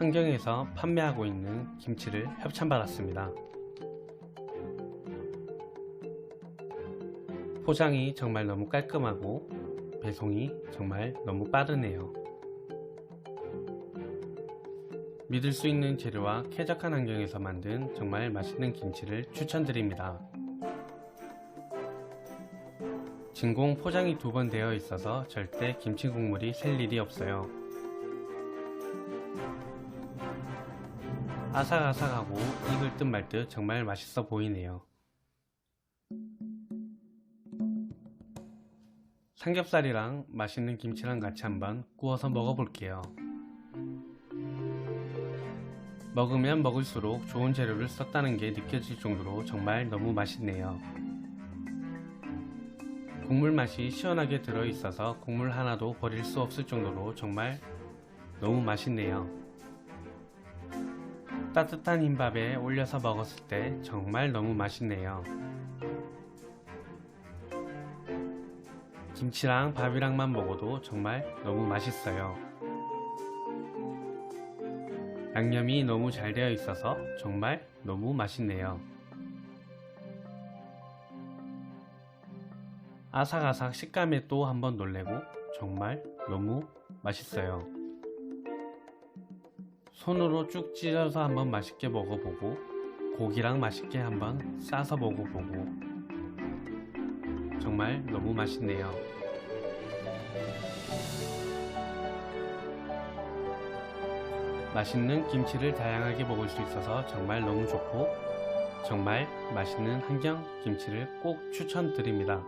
한경에서 판매하고 있는 김치를 협찬받았습니다. 포장이 정말 너무 깔끔하고 배송이 정말 너무 빠르네요. 믿을 수 있는 재료와 쾌적한 환경에서 만든 정말 맛있는 김치를 추천드립니다. 진공 포장이 두 번 되어 있어서 절대 김치 국물이 셀 일이 없어요. 아삭아삭하고 익을 듯 말 듯 정말 맛있어 보이네요. 삼겹살이랑 맛있는 김치랑 같이 한번 구워서 먹어볼게요. 먹으면 먹을수록 좋은 재료를 썼다는 게 느껴질 정도로 정말 너무 맛있네요. 국물 맛이 시원하게 들어있어서 국물 하나도 버릴 수 없을 정도로 정말 너무 맛있네요. 따뜻한 흰밥에 올려서 먹었을 때 정말 너무 맛있네요. 김치랑 밥이랑만 먹어도 정말 너무 맛있어요. 양념이 너무 잘 되어 있어서 정말 너무 맛있네요. 아삭아삭 식감에 또 한번 놀래고 정말 너무 맛있어요. 손으로 쭉 찢어서 한번 맛있게 먹어보고 고기랑 맛있게 한번 싸서 먹어보고 정말 너무 맛있네요. 맛있는 김치를 다양하게 먹을 수 있어서 정말 너무 좋고 정말 맛있는 한경 김치를 꼭 추천드립니다.